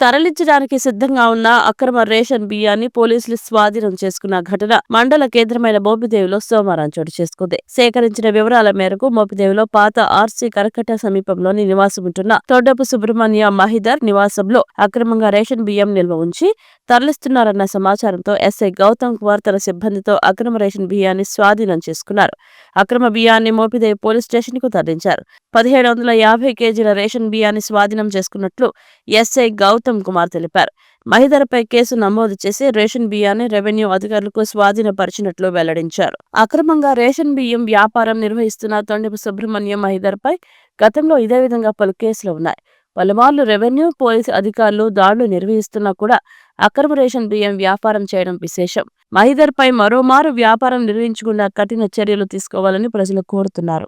తరలించడానికి సిద్ధంగా ఉన్న అక్రమ రేషన్ బియ్యాన్ని పోలీసులు స్వాధీనం చేసుకున్న ఘటన మండల కేంద్రమైన మోపిదేవిలో సోమవారం చోటు చేసుకుంది. సేకరించిన వివరాల మేరకు మోపిదేవిలో పాత ఆర్సీ కరకట్ట సమీపంలోని నివాసం ఉంటున్న తొడ్డపు సుబ్రహ్మణ్య మహిదర్ నివాసంలో అక్రమంగా రేషన్ బియ్యం నిల్వ ఉంచి తరలిస్తున్నారన్న సమాచారంతో ఎస్ఐ గౌతమ్ కుమార్ తన సిబ్బందితో అక్రమ రేషన్ బియ్యాన్ని స్వాధీనం చేసుకున్నారు. అక్రమ బియ్యాన్ని మోపిదే పోలీస్ స్టేషన్కు తరలించారు. పదిహేడు వందల యాభై కేజీల రేషన్ బియ్యాన్ని స్వాధీనం చేసుకున్నట్లు ఎస్ఐ గౌతమ్ కుమార్ తెలిపారు. మహిదర్పై కేసు నమోదు చేసి రేషన్ బియ్యాన్ని రెవెన్యూ అధికారులకు స్వాధీనపరిచినట్లు వెల్లడించారు. అక్రమంగా రేషన్ బియ్యం వ్యాపారం నిర్వహిస్తున్న తొండపు సుబ్రహ్మణ్యం మహిదర్పై గతంలో ఇదే విధంగా పలు కేసులు ఉన్నాయి. పలుమార్లు రెవెన్యూ పోలీసు అధికారులు దాడులు నిర్వహిస్తున్నా కూడా అక్రమ రేషన్ బియ్యం వ్యాపారం చేయడం విశేషం. మహిదర్పై మరోమారు వ్యాపారం నిర్వహించకుండా కఠిన చర్యలు తీసుకోవాలని ప్రజలు కోరుతున్నారు.